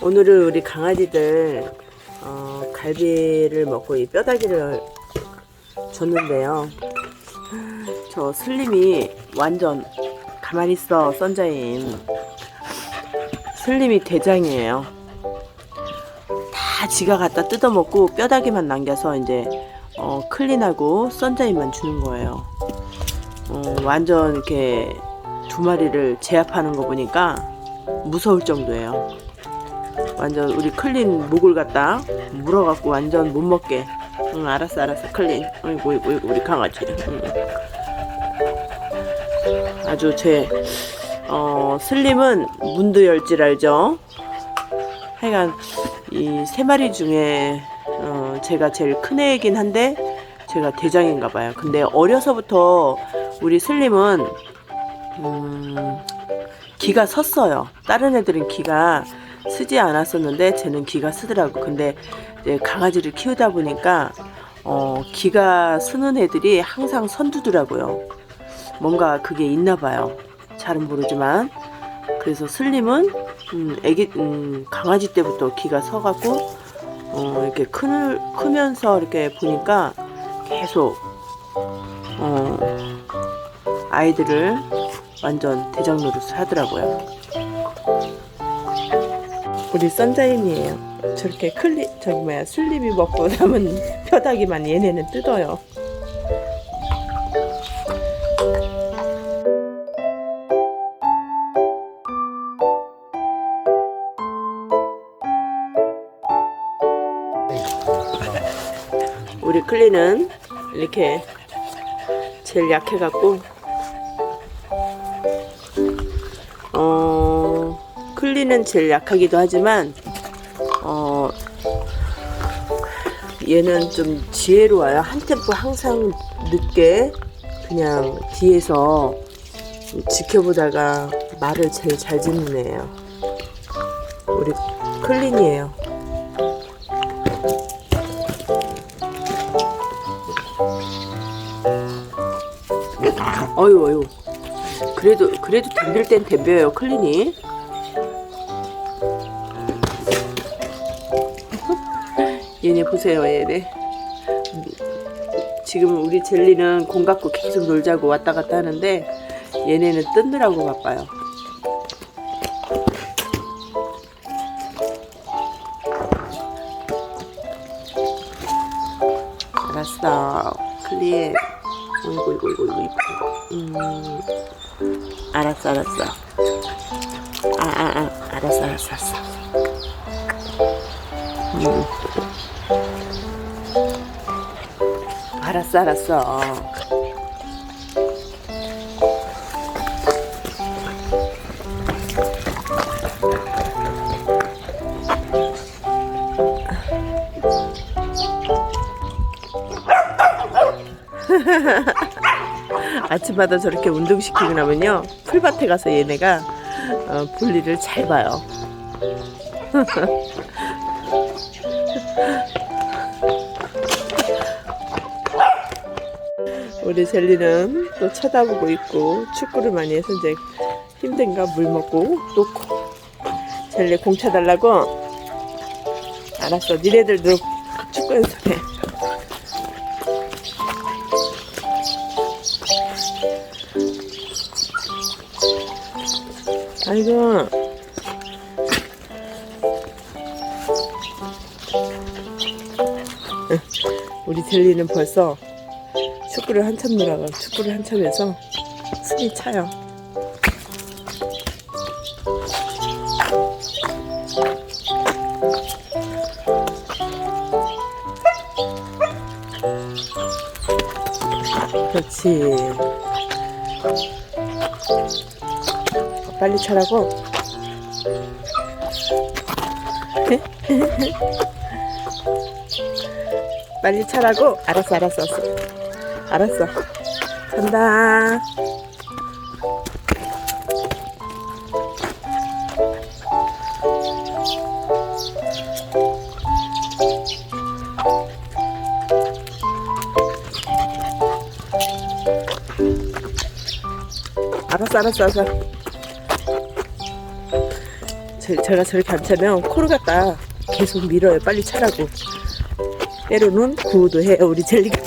오늘은 우리 강아지들 어, 갈비를 먹고 이 뼈다귀를 줬는데요. 저 슬림이 완전 가만히 있어 썬자임. 슬림이 대장이에요. 다 지가 갖다 뜯어먹고 뼈다귀만 남겨서 이제 어, 클린하고 썬자임만 주는 거예요. 어, 완전 이렇게 두 마리를 제압하는 거 보니까 무서울 정도예요. 완전 우리 클린 목을 갖다 물어갖고 완전 못 먹게. 응, 알았어, 알았어, 클린. 어이구, 어이구, 어이구, 우리 강아지. 응. 아주 제, 어, 슬림은 문두열질 알죠? 하여간, 이 세 마리 중에, 어, 제가 제일 큰 애이긴 한데, 제가 대장인가 봐요. 근데 어려서부터 우리 슬림은, 음, 기가 섰어요. 다른 애들은 기가 쓰지 않았었는데 쟤는 기가 쓰더라고. 근데 이제 강아지를 키우다 보니까 어, 기가 쓰는 애들이 항상 선두더라고요. 뭔가 그게 있나 봐요. 잘은 모르지만 그래서 슬림은 음, 애기 음, 강아지 때부터 기가 서갖고 어, 이렇게 크, 크면서 이렇게 보니까 계속 어, 아이들을 완전 대장 노릇을 하더라고요. 우리 썬자임이에요. 저렇게 클리 저기 뭐야 슬립이 먹고 남은 뼈다귀만 얘네는 뜯어요. 우리 클리는 이렇게 제일 약해갖고 어 클리는 제일 약하기도 하지만 어 얘는 좀 지혜로워요. 한 템포 항상 늦게 그냥 뒤에서 지켜보다가 말을 제일 잘 듣는 애예요. 우리 클린이에요. 어유 어유 그래도 그래도 덤빌 땐 덤벼요 클린이. 얘네 보세요 얘네. 지금 우리 젤리는 공 갖고 계속 놀자고 왔다 갔다 하는데 얘네는 뜯느라고 바빠요. 알았어 클린 어이구 이구 이구 이구 음. 알았어 알았어. 아아 아 아, 아, 알았어 알았어 알았어. 음. 알았어 알았어 아침마다 저렇게 운동시키고 나면요 풀밭에 가서 얘네가 어, 볼일을 잘 봐요. 우리 젤리는 또 쳐다보고 있고 축구를 많이 해서 이제 힘든가 물 먹고 놓고. 젤리 공 차달라고. 알았어 니네들도 축구 연습해 아이고 응, 우리 젤리는 벌써 축구를 한참 놀아가 축구를 한참 해서 숨이 차요. 그렇지. 빨리 차라고. 빨리 차라고. 알았어, 알았어, 알았어. 알았어. 간다. 알았어, 알았어, 알았어. 제, 가 저렇게 안 차면 코를 갖다 계속 밀어요. 빨리 차라고. 때로는 구호도 해요. 우리 젤리가.